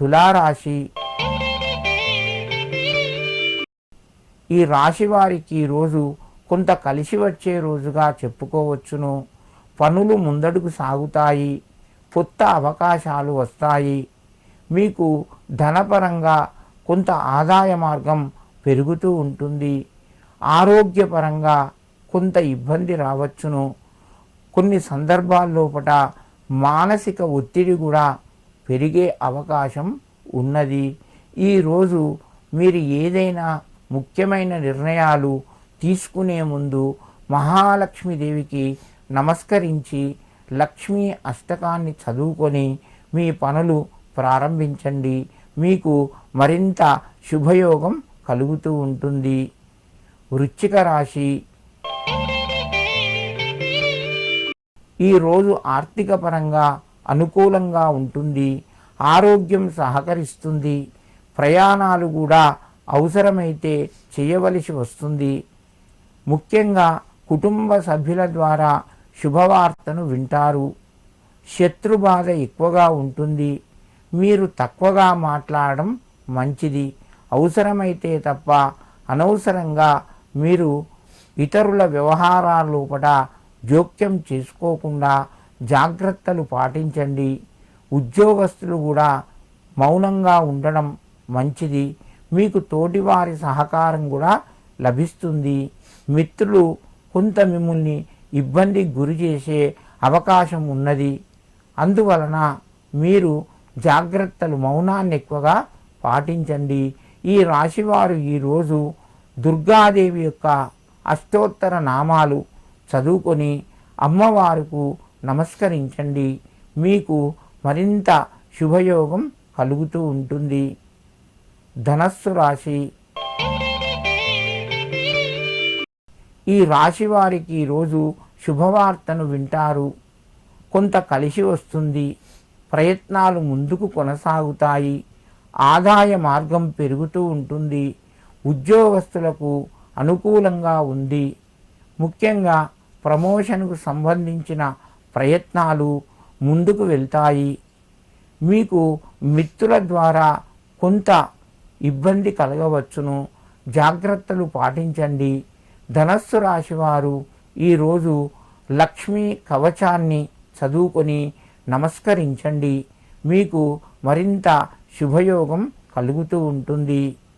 తులారాశి. ఈ రాశి వారికి రోజు కొంత కలిసి వచ్చే రోజుగా చెప్పుకోవచ్చును. పనులు ముందడుగు సాగుతాయి. కొత్త అవకాశాలు వస్తాయి. మీకు ధనపరంగా కొంత ఆదాయ మార్గం పెరుగుతూ ఉంటుంది. ఆరోగ్యపరంగా కొంత ఇబ్బంది రావచ్చును. కొన్ని సందర్భాల్లోపట మానసిక ఒత్తిడి కూడా పెరిగే అవకాశం ఉన్నది. ఈరోజు మీరు ఏదైనా ముఖ్యమైన నిర్ణయాలు తీసుకునే ముందు మహాలక్ష్మీదేవికి నమస్కరించి లక్ష్మీ అష్టకాన్ని చదువుకొని మీ పనులు ప్రారంభించండి. మీకు మరింత శుభయోగం కలుగుతూ ఉంటుంది. వృచ్చిక రాశి. ఈరోజు ఆర్థిక పరంగా అనుకూలంగా ఉంటుంది. ఆరోగ్యం సహకరిస్తుంది. ప్రయాణాలు కూడా అవసరమైతే చేయవలసి వస్తుంది. ముఖ్యంగా కుటుంబ సభ్యుల ద్వారా శుభవార్తను వింటారు. శత్రు బాధ ఎక్కువగా ఉంటుంది. మీరు తక్కువగా మాట్లాడడం మంచిది. అవసరమైతే తప్ప అనవసరంగా మీరు ఇతరుల వ్యవహారాల లోపల జోక్యం చేసుకోకుండా జాగ్రత్తలు పాటించండి. ఉద్యోగస్తులు కూడా మౌనంగా ఉండడం మంచిది. మీకు తోటివారి సహకారం కూడా లభిస్తుంది. మిత్రులు కొంత మిమ్మల్ని ఇబ్బందికి గురి చేసే అవకాశం ఉన్నది. అందువలన మీరు జాగ్రత్తలు మౌనాన్ని ఎక్కువగా పాటించండి. ఈ రాశివారు ఈరోజు దుర్గాదేవి యొక్క అష్టోత్తర నామాలు చదువుకొని అమ్మవారుకు నమస్కరించండి. మీకు మరింత శుభయోగం కలుగుతూ ఉంటుంది. ధనస్సు రాశి. ఈ రాశి వారికి ఈరోజు శుభవార్తను వింటారు. కొంత కలిసి వస్తుంది. ప్రయత్నాలు ముందుకు కొనసాగుతాయి. ఆదాయ మార్గం పెరుగుతూ ఉంటుంది. ఉద్యోగస్తులకు అనుకూలంగా ఉంది. ముఖ్యంగా ప్రమోషన్కు సంబంధించిన ప్రయత్నాలు ముందుకు వెళ్తాయి. మీకు మిత్రుల ద్వారా కొంత ఇబ్బంది కలగవచ్చును. జాగ్రత్తలు పాటించండి. ధనస్సు రాశివారు ఈరోజు లక్ష్మీ కవచాన్ని చదువుకొని నమస్కరించండి. మీకు మరింత శుభయోగం కలుగుతూ ఉంటుంది.